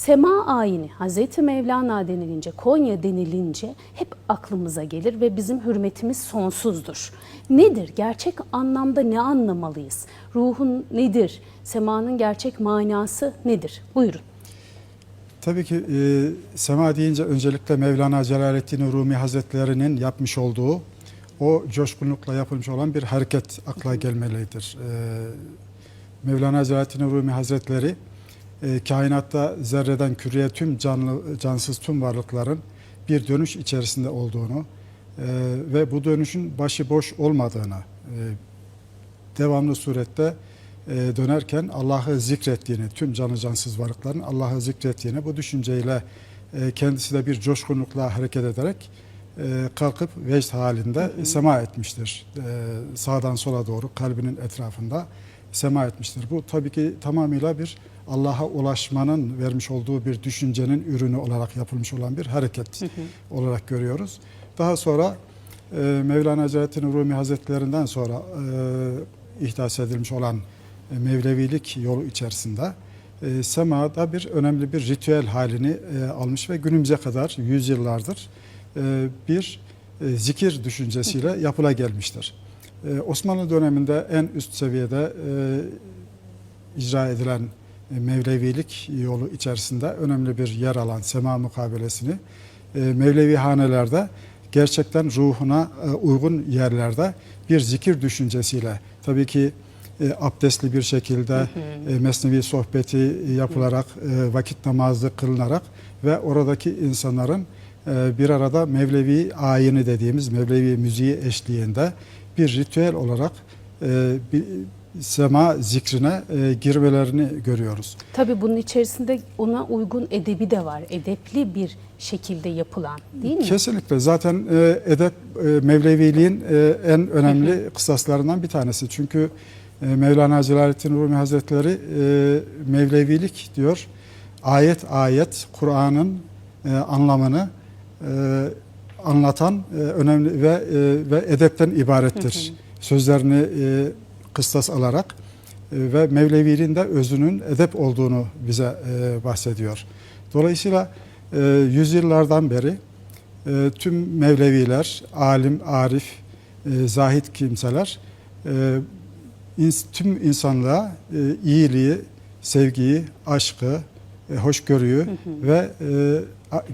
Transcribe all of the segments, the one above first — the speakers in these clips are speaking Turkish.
Sema ayini Hazreti Mevlana denilince, Konya denilince hep aklımıza gelir ve bizim hürmetimiz sonsuzdur. Nedir? Gerçek anlamda ne anlamalıyız? Ruhun nedir? Semanın gerçek manası nedir? Buyurun. Tabii ki e, sema deyince öncelikle Mevlana Celaleddin Rumi Hazretleri'nin yapmış olduğu o coşkunlukla yapılmış olan bir hareket akla gelmelidir. E, Mevlana Celaleddin Rumi Hazretleri e, kainatta zerreden küreye tüm canlı cansız tüm varlıkların bir dönüş içerisinde olduğunu e, ve bu dönüşün başıboş olmadığını e, devamlı surette e, dönerken Allah'ı zikrettiğini, tüm canlı cansız varlıkların Allah'ı zikrettiğini bu düşünceyle e, kendisi de bir coşkunlukla hareket ederek e, kalkıp vecd halinde sema etmiştir. E, sağdan sola doğru kalbinin etrafında sema etmiştir. Bu tabii ki tamamıyla bir Allah'a ulaşmanın vermiş olduğu bir düşüncenin ürünü olarak yapılmış olan bir hareket olarak görüyoruz. Daha sonra e, Mevlana Celaleddin Rumi Hazretlerinden sonra e, ihdas edilmiş olan e, Mevlevilik yolu içerisinde e, semada bir önemli bir ritüel halini e, almış ve günümüze kadar yüzyıllardır e, bir e, zikir düşüncesiyle yapıla gelmiştir. E, Osmanlı döneminde en üst seviyede e, icra edilen e, Mevlevilik yolu içerisinde önemli bir yer alan sema mukabelesini e, Mevlevi hanelerde gerçekten ruhuna uygun yerlerde bir zikir düşüncesiyle tabii ki abdestli bir şekilde mesnevi sohbeti yapılarak vakit namazı kılınarak ve oradaki insanların bir arada Mevlevi ayini dediğimiz Mevlevi müziği eşliğinde bir ritüel olarak e, bir sema zikrine e, girmelerini görüyoruz. Tabii bunun içerisinde ona uygun edebi de var. Edepli bir şekilde yapılan değil mi? Kesinlikle zaten e, edep e, Mevleviliğin e, en önemli kısaslarından bir tanesi. Çünkü e, Mevlana Celaleddin Rumi Hazretleri e, Mevlevilik diyor ayet ayet Kur'an'ın e, anlamını e, anlatan e, önemli ve e, ve edepten ibarettir. Sözlerini e, kıstas alarak e, ve Mevleviliğin de özünün edep olduğunu bize e, bahsediyor. Dolayısıyla e, yüzyıllardan beri e, tüm Mevleviler, alim, arif, e, zahit kimseler e, ins- tüm insanlığa e, iyiliği, sevgiyi, aşkı, e, hoşgörüyü ve e,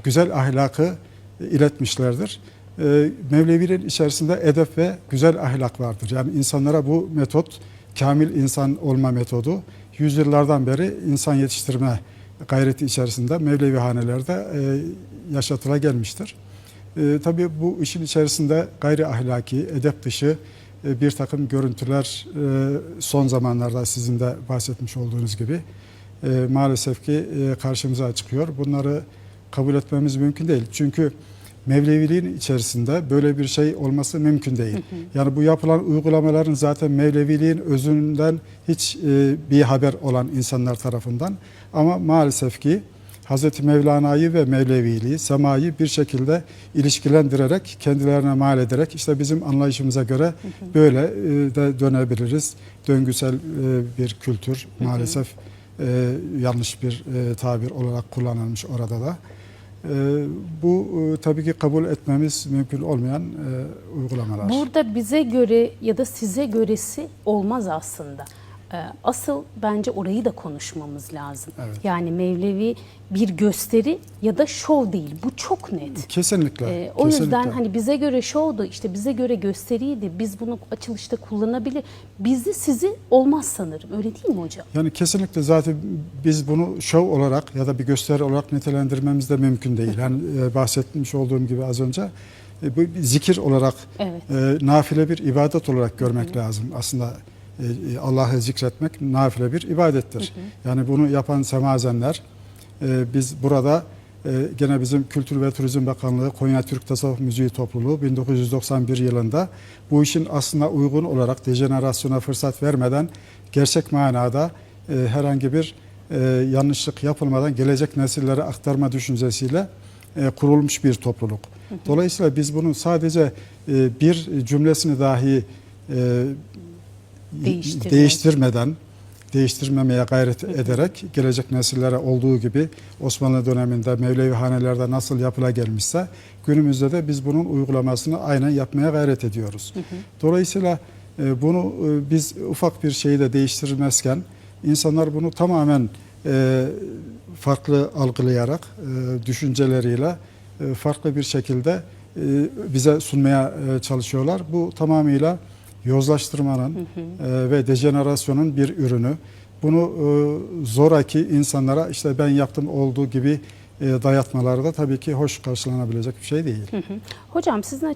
güzel ahlakı iletmişlerdir. E, Mevlevilerin içerisinde edep ve güzel ahlak vardır. Yani insanlara bu metot, kamil insan olma metodu yüzyıllardan beri insan yetiştirme gayreti içerisinde Mevlevi hanelerde e, yaşatıla gelmiştir. E, tabii bu işin içerisinde gayri ahlaki, edep dışı e, bir takım görüntüler e, son zamanlarda sizin de bahsetmiş olduğunuz gibi maalesef ki karşımıza çıkıyor. Bunları kabul etmemiz mümkün değil. Çünkü Mevleviliğin içerisinde böyle bir şey olması mümkün değil. Yani bu yapılan uygulamaların zaten Mevleviliğin özünden hiç e, bir haber olan insanlar tarafından ama maalesef ki Hz. Mevlana'yı ve Mevleviliği, semayı bir şekilde ilişkilendirerek, kendilerine mal ederek işte bizim anlayışımıza göre böyle e, de dönebiliriz. Döngüsel e, bir kültür maalesef e, yanlış bir e, tabir olarak kullanılmış orada da. E, bu e, tabii ki kabul etmemiz mümkün olmayan e, uygulamalar. Burada bize göre ya da size göresi olmaz aslında. Ee, Asıl bence orayı da konuşmamız lazım. Evet. Yani Mevlevi bir gösteri ya da şov değil. Bu çok net. Kesinlikle. Ee, o kesinlikle. yüzden hani bize göre şovdu, işte bize göre gösteriydi. Biz bunu açılışta kullanabilir. Bizde sizi olmaz sanırım. Öyle değil mi hocam? Yani kesinlikle zaten biz bunu şov olarak ya da bir gösteri olarak nitelendirmemiz de mümkün değil. Yani e, bahsetmiş olduğum gibi az önce e, bu zikir olarak Evet. e, nafile bir ibadet olarak görmek lazım. Aslında Allah'ı zikretmek nafile bir ibadettir. Yani bunu yapan semazenler e, biz burada e, gene bizim Kültür ve Turizm Bakanlığı Konya Türk Tasavvuf Müziği Topluluğu 1991 yılında bu işin aslına uygun olarak dejenerasyona fırsat vermeden gerçek manada e, herhangi bir e, yanlışlık yapılmadan gelecek nesillere aktarma düşüncesiyle e, kurulmuş bir topluluk. Dolayısıyla biz bunu sadece e, bir cümlesini dahi e, Değiştirmek. değiştirmeden değiştirmemeye gayret ederek gelecek nesillere olduğu gibi Osmanlı döneminde Mevlevi hanelerde nasıl yapıla gelmişse günümüzde de biz bunun uygulamasını aynen yapmaya gayret ediyoruz. Dolayısıyla e, bunu e, biz ufak bir şeyi de değiştirmezken insanlar bunu tamamen e, farklı algılayarak düşünceleriyle farklı bir şekilde bize sunmaya çalışıyorlar. Bu tamamıyla yozlaştırmanın e, ve dejenerasyonun bir ürünü. Bunu e, zoraki insanlara işte ben yaptım olduğu gibi e, dayatmaları da tabii ki hoş karşılanabilecek bir şey değil. Hocam sizin